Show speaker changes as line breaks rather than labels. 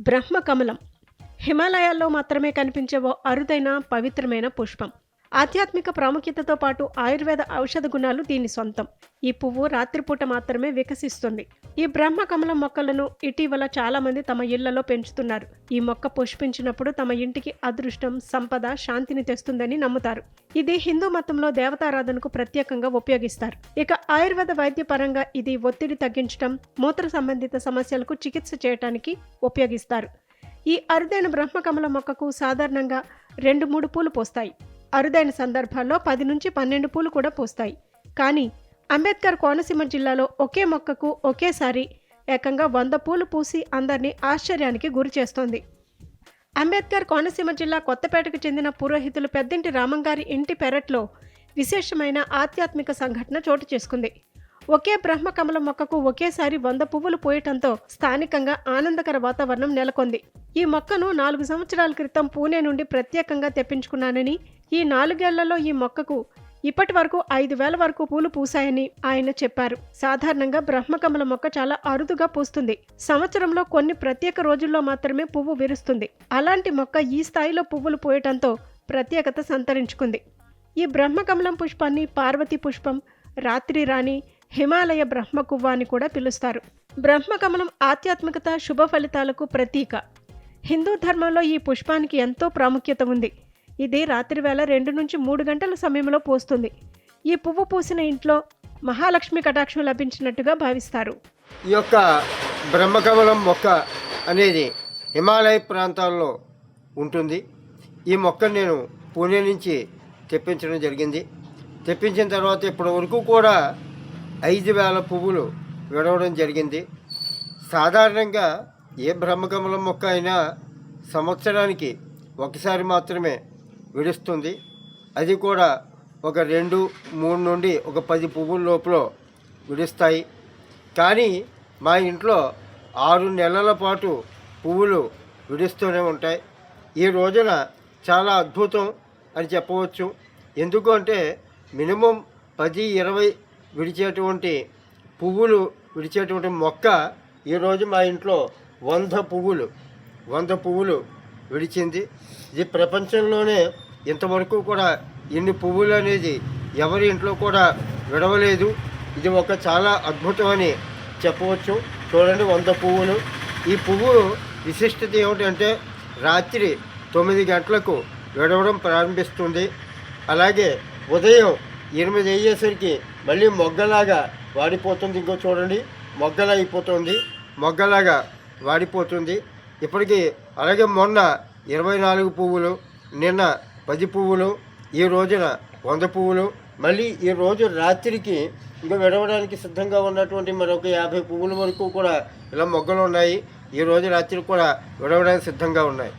బ్రహ్మకమలం. హిమాలయాల్లో మాత్రమే కనిపించే ఓ అరుదైన పవిత్రమైన పుష్పం. ఆధ్యాత్మిక ప్రాముఖ్యతతో పాటు ఆయుర్వేద ఔషధ గుణాలు దీని సొంతం. ఈ పువ్వు రాత్రిపూట మాత్రమే వికసిస్తుంది. ఈ బ్రహ్మకమలం మొక్కలను ఇటీవల చాలామంది తమ ఇళ్ళలో పెంచుతున్నారు. ఈ మొక్క పుష్పించినప్పుడు తమ ఇంటికి అదృష్టం సంపద శాంతిని తెస్తుందని నమ్ముతారు. ఇది హిందూ మతంలో దేవతారాధనకు ప్రత్యేకంగా ఉపయోగిస్తారు. ఇక ఆయుర్వేద వైద్య పరంగా ఇది ఒత్తిడి తగ్గించడం మూత్ర సంబంధిత సమస్యలకు చికిత్స చేయటానికి ఉపయోగిస్తారు. ఈ అరుదైన బ్రహ్మకమల మొక్కకు సాధారణంగా రెండు మూడు పూలు పోస్తాయి. అరుదైన సందర్భాల్లో పది నుంచి పన్నెండు పూలు కూడా పూస్తాయి. కానీ అంబేద్కర్ కోనసీమ జిల్లాలో ఒకే మొక్కకు ఒకేసారి ఏకంగా వంద పూలు పూసి అందరినీ ఆశ్చర్యానికి గురి చేస్తోంది. అంబేద్కర్ కోనసీమ జిల్లా కొత్తపేటకు చెందిన పురోహితులు పెద్దింటి రామంగారి ఇంటి పెరట్లో విశేషమైన ఆధ్యాత్మిక సంఘటన చోటు చేసుకుంది. ఒకే బ్రహ్మ కమల మొక్కకు ఒకేసారి వంద పువ్వులు పోయటంతో స్థానికంగా ఆనందకర వాతావరణం నెలకొంది. ఈ మొక్కను నాలుగు సంవత్సరాల క్రితం పూణే నుండి ప్రత్యేకంగా తెప్పించుకున్నానని ఈ నాలుగేళ్ళలో ఈ మొక్కకు ఇప్పటి వరకు ఐదు వేల వరకు పూలు పూసాయని ఆయన చెప్పారు. సాధారణంగా బ్రహ్మకమల మొక్క చాలా అరుదుగా పూస్తుంది. సంవత్సరంలో కొన్ని ప్రత్యేక రోజుల్లో మాత్రమే పువ్వు విరుస్తుంది. అలాంటి మొక్క ఈ స్థాయిలో పువ్వులు పోయటంతో ప్రత్యేకత సంతరించుకుంది. ఈ బ్రహ్మకమలం పుష్పాన్ని పార్వతి పుష్పం రాత్రి రాణి హిమాలయ బ్రహ్మకువ్వ అని కూడా పిలుస్తారు. బ్రహ్మకమలం ఆధ్యాత్మికత శుభ ఫలితాలకు ప్రతీక. హిందూ ధర్మంలో ఈ పుష్పానికి ఎంతో ప్రాముఖ్యత ఉంది. ఇది రాత్రివేళ రెండు నుంచి మూడు గంటల సమయంలో పూస్తుంది. ఈ పువ్వు పూసిన ఇంట్లో మహాలక్ష్మి కటాక్షం లభించినట్టుగా భావిస్తారు.
ఈ యొక్క బ్రహ్మకమలం మొక్క అనేది హిమాలయ ప్రాంతాల్లో ఉంటుంది. ఈ మొక్కను నేను పూణే నుంచి తెప్పించడం జరిగింది. తెప్పించిన తర్వాత ఇప్పటి వరకు కూడా ఐదు వేల పువ్వులు విడవడం జరిగింది. సాధారణంగా ఏ బ్రహ్మకమలం మొక్క అయినా సంవత్సరానికి ఒకసారి మాత్రమే విడుస్తుంది. అది కూడా ఒక రెండు మూడు నుండి ఒక పది పువ్వుల లోపల విడుస్తాయి. కానీ మా ఇంట్లో ఆరు నెలల పాటు పువ్వులు విడుస్తూనే ఉంటాయి. ఈ రోజున చాలా అద్భుతం అని చెప్పవచ్చు. ఎందుకు అంటే మినిమం పది ఇరవై విడిచేటువంటి పువ్వులు విడిచేటువంటి మొక్క ఈరోజు మా ఇంట్లో వంద పువ్వులు వంద పువ్వులు విడిచింది. ఇది ప్రపంచంలోనే ఇంతవరకు కూడా ఇన్ని పువ్వులు అనేది ఎవరి ఇంట్లో కూడా విడవలేదు. ఇది ఒక చాలా అద్భుతం అని చెప్పవచ్చు. చూడండి వంద పువ్వులు. ఈ పువ్వు విశిష్టత ఏమిటంటే రాత్రి తొమ్మిది గంటలకు విడవడం ప్రారంభిస్తుంది. అలాగే ఉదయం ఎనిమిది అయ్యేసరికి మళ్ళీ మొగ్గలాగా వాడిపోతుంది. ఇంకో చూడండి. మొగ్గలా అయిపోతుంది. మొగ్గలాగా వాడిపోతుంది. ఇప్పటికీ అలాగే మొన్న ఇరవై నాలుగు పువ్వులు నిన్న పది పువ్వులు ఈ రోజున వంద పువ్వులు మళ్ళీ ఈ రోజు రాత్రికి ఇంకా విడవడానికి సిద్ధంగా ఉన్నటువంటి మరొక యాభై పువ్వుల వరకు కూడా ఇలా మొగ్గలు ఉన్నాయి. ఈ రోజు రాత్రి కూడా విడవడానికి సిద్ధంగా ఉన్నాయి.